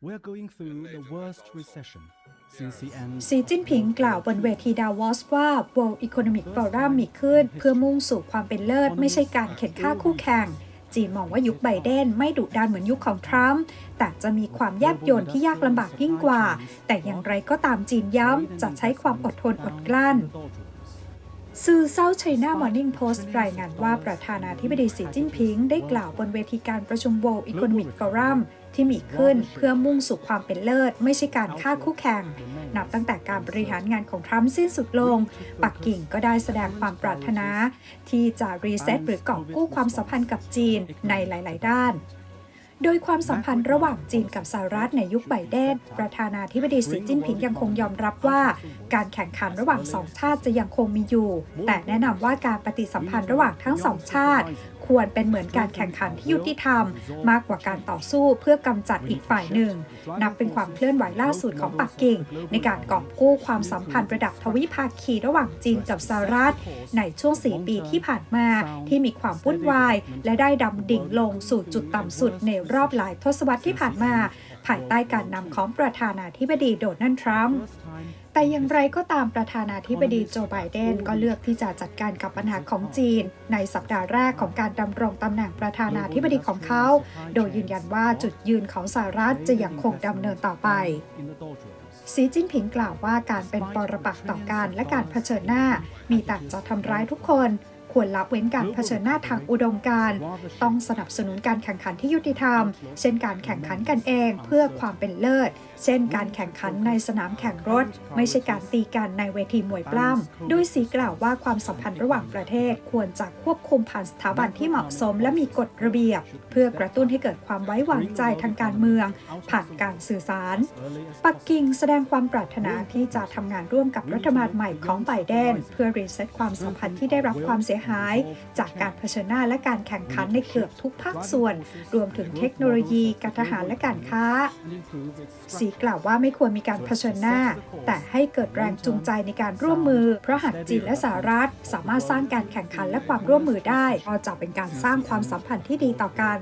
we're going through the worst recession since the end สีจิ้นผิงกล่าวบนเวทีดาวอสว่า World Economic Forum มีขึ้น เพื่อมุ่งสู่ความเป็นเลิศ ไม่ใช่การเข็นฆ่าคู่แข่ง จีนมองว่ายุคไบเดนไม่ดุดันเหมือนยุคของทรัมป์ แต่จะมีความแยบยลที่ยากลำบากยิ่งกว่า แต่อย่างไรก็ตามจีนย้ำจะใช้ความอดทนอดกลั้น สื่อ South China Morning Post รายงานว่าประธานาธิบดีสีจิ้นผิง ได้กล่าวบนเวทีการประชุม World Economic Forum ที่มีขึ้นเพื่อมุ่งสู่ความเป็นเลิศ ไม่ใช่การฆ่าคู่แข่ง นับตั้งแต่การบริหารงานของทรัมป์สิ้นสุดลง ปักกิ่งก็ได้แสดงความปรารถนา ที่จะรีเซ็ตหรือก่อกู้ความสัมพันธ์กับจีนในหลาย ๆ ด้าน โดยความสัมพันธ์ระหว่างจีนกับสหรัฐในยุคไบเดน ประธานาธิบดีสีจิ้นผิงยังคงยอมรับว่า การแข่งขันระหว่างสองชาติจะยังคงมีอยู่ แต่แนะนำว่าการปฏิสัมพันธ์ระหว่างทั้งสองชาติ ควรเป็นเหมือนการแข่งขันที่ยุติธรรม มากกว่าการต่อสู้เพื่อกำจัดอีกฝ่ายหนึ่ง นับเป็นความเคลื่อนไหวล่าสุดของปักกิ่ง ในการกอบกู้ความสัมพันธ์ระดับทวิภาคีระหว่างจีนกับสหรัฐ ในช่วง 4 ปีที่ผ่านมาที่มีความวุ่นวาย และได้ดำดิ่งลงสู่จุดต่ำสุดในรอบหลายทศวรรษที่ผ่านมา ภายใต้การนำของประธานาธิบดีโดนัลด์ทรัมป์ แต่อย่างไรก็ตามประธานาธิบดีโจไบเดนก็เลือกที่จะจัดการกับปัญหาของจีน ในสัปดาห์แรกของการดำรงตำแหน่งประธานาธิบดีของเขา โดยยืนยันว่าจุดยืนของสหรัฐจะยังคงดำเนินต่อไปสีจิ้นผิงกล่าวว่าการเป็นปรปักษ์ต่อการและการเผชิญหน้า มีแต่จะทำร้ายทุกคน ควรละเว้นการเผชิญหน้าทางอุดมการณ์ต้องสนับสนุนการแข่งขันที่ยุติธรรม เช่นการแข่งขันกันเองเพื่อความเป็นเลิศ เช่นการแข่งขันในสนามแข่งรถ ไม่ใช่การตีกันในเวทีมวยปล้ำโดยสีกล่าวว่าความสัมพันธ์ระหว่างประเทศควรจะควบคุมผ่านสถาบันที่เหมาะสมและมีกฎระเบียบ เพื่อกระตุ้นให้เกิดความไว้วางใจทางการเมือง ผ่านการสื่อสาร ปักกิ่งแสดงความปรารถนาที่จะทำงานร่วมกับรัฐบาลใหม่ของไบเดนเพื่อรีเซ็ตความสัมพันธ์ที่ได้รับความเสียหาย จากการเผชิญหน้าและการแข่งขันในเกือบทุกภาคส่วน รวมถึงเทคโนโลยีการทหารและการค้า สีกล่าวว่าไม่ควรมีการเผชิญหน้า แต่ให้เกิดแรงจูงใจในการร่วมมือ เพราะหากจีนและสหรัฐ สามารถสร้างการแข่งขันและความร่วมมือได้ก็จะเป็นการสร้างความสัมพันธ์ที่ดีต่อกัน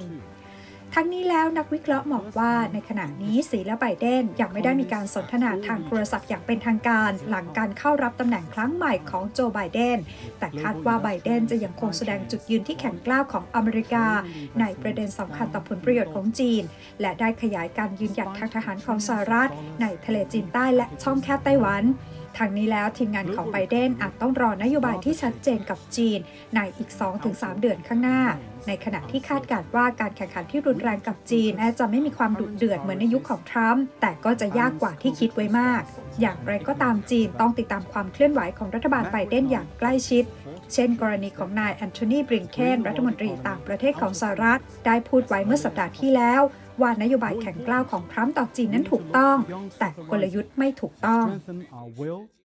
ทั้งนี้แล้วนักวิเคราะห์มองว่าในขณะนี้สีและไบเดนยังไม่ได้มีการสนทนาทางโทรศัพท์อย่างเป็นทางการ หลังการเข้ารับตำแหน่งครั้งใหม่ของโจไบเดน แต่คาดว่าไบเดนจะยังคงแสดงจุดยืนที่แข็งกล้าวของอเมริกา ในประเด็นสำคัญต่อผลประโยชน์ของจีน และได้ขยายการยืนหยัดทางทหารของสหรัฐ ในทะเลจีนใต้และช่องแคบไต้หวัน ทางนี้แล้วทีมงานของไบเดนอาจต้องรอนโยบายที่ชัดเจนกับจีนในอีก 2-3 เดือนข้างหน้า ในขณะที่คาดการณ์ว่าการแข่งขันที่รุนแรงกับจีนแม้จะไม่มีความดุเดือดเหมือนในยุคของทรัมป์แต่ก็จะยากกว่าที่คิดไว้มาก อย่างไรก็ตามจีนต้องติดตามความเคลื่อนไหวของรัฐบาลไบเดนอย่างใกล้ชิด เช่นกรณีของนายแอนโทนีบริงเคนรัฐมนตรีต่างประเทศของสหรัฐ ได้พูดไว้เมื่อสัปดาห์ที่แล้ว ว่านโยบายแข็งกล้าวของทรัมป์ต่อจีนนั้นถูกต้อง แต่กลยุทธ์ไม่ถูกต้อง